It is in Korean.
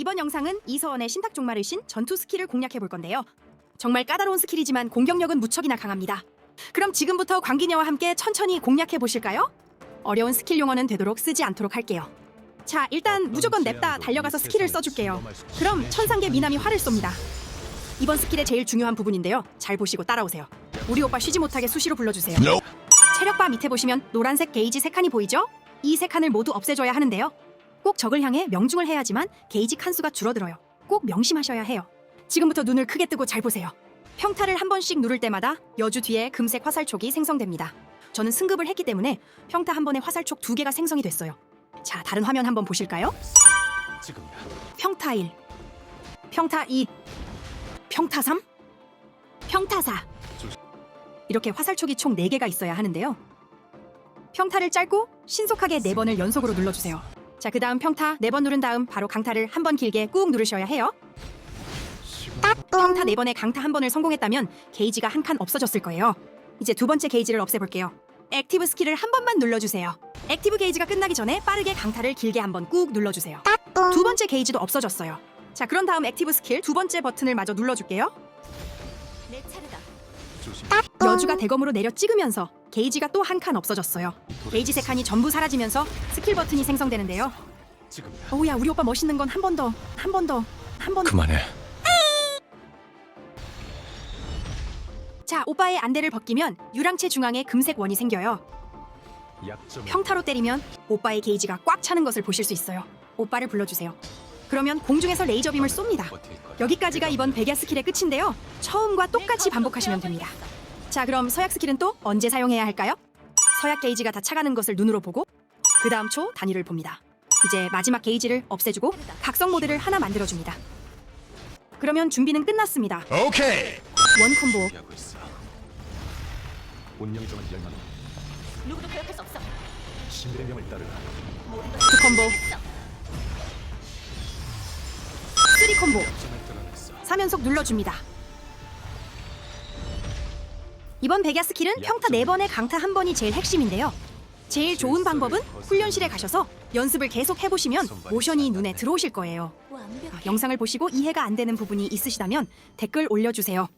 이번 영상은 이서원의 신탁 종말을 신 전투 스킬을 공략해 볼 건데요. 정말 까다로운 스킬이지만 공격력은 무척이나 강합니다. 그럼 지금부터 광기녀와 함께 천천히 공략해 보실까요? 어려운 스킬 용어는 되도록 쓰지 않도록 할게요. 자, 일단 무조건 냅다 달려가서 스킬을 써줄게요. 그럼 천상계 미남이 활을 쏩니다. 이번 스킬의 제일 중요한 부분인데요. 잘 보시고 따라오세요. 우리 오빠 쉬지 못하게 수시로 불러주세요. 체력바 밑에 보시면 노란색 게이지 세 칸이 보이죠? 이 세 칸을 모두 없애줘야 하는데요. 꼭 적을 향해 명중을 해야지만 게이지 칸수가 줄어들어요. 꼭 명심하셔야 해요. 지금부터 눈을 크게 뜨고 잘 보세요. 평타를 한 번씩 누를 때마다 여주 뒤에 금색 화살촉이 생성됩니다. 저는 승급을 했기 때문에 평타 한 번에 화살촉 두 개가 생성이 됐어요. 자, 다른 화면 한번 보실까요? 지금이야. 평타 1, 평타 2, 평타 3, 평타 4. 이렇게 화살촉이 총 4개가 있어야 하는데요. 평타를 짧고 신속하게 4번을 연속으로 눌러주세요. 자, 그 다음 평타 4번 누른 다음 바로 강타를 한 번 길게 꾹 누르셔야 해요. 평타 4번에 강타 한 번을 성공했다면 게이지가 한 칸 없어졌을 거예요. 이제 두 번째 게이지를 없애볼게요. 액티브 스킬을 한 번만 눌러주세요. 액티브 게이지가 끝나기 전에 빠르게 강타를 길게 한 번 꾹 눌러주세요. 두 번째 게이지도 없어졌어요. 자, 그런 다음 액티브 스킬 두 번째 버튼을 마저 눌러줄게요. 내 차례다. 여주가 대검으로 내려 찍으면서 게이지가 또 한 칸 없어졌어요. 게이지 세 칸이 전부 사라지면서 스킬 버튼이 생성되는데요. 지금이야. 오야, 우리 오빠 멋있는 건 한 번 더, 한 번 더, 한 번 더. 그만해. 자, 오빠의 안대를 벗기면 유랑체 중앙에 금색 원이 생겨요. 약점. 평타로 때리면 오빠의 게이지가 꽉 차는 것을 보실 수 있어요. 오빠를 불러주세요. 그러면 공중에서 레이저 빔을 쏩니다. 여기까지가 이번 백야 스킬의 끝인데요. 처음과 똑같이 반복하시면 됩니다. 자, 그럼 서약 스킬은 또 언제 사용해야 할까요? 서약 게이지가 다 차가는 것을 눈으로 보고 그 다음 초 단위를 봅니다. 이제 마지막 게이지를 없애주고 각성 모드를 하나 만들어줍니다. 그러면 준비는 끝났습니다. 오케이. 원 콤보, 하고 있어. 운명 정한 열만 누구도 거역할 수 없어. 신의 명을 따르라. 모든 두 콤보, 쓰리 콤보, 정을 드러냈어. 3연속 눌러줍니다. 이번 백야 스 킬은 평타 4번에 강타 한 번이 제일 핵심인데요. 제일 좋은 방법은 훈련실에 가셔서 연습을 계속 해보시면 모션이 눈에 들어오실 거예요. 영상을 보시고 이해가 안 되는 부분이 있으시다면 댓글 올려주세요.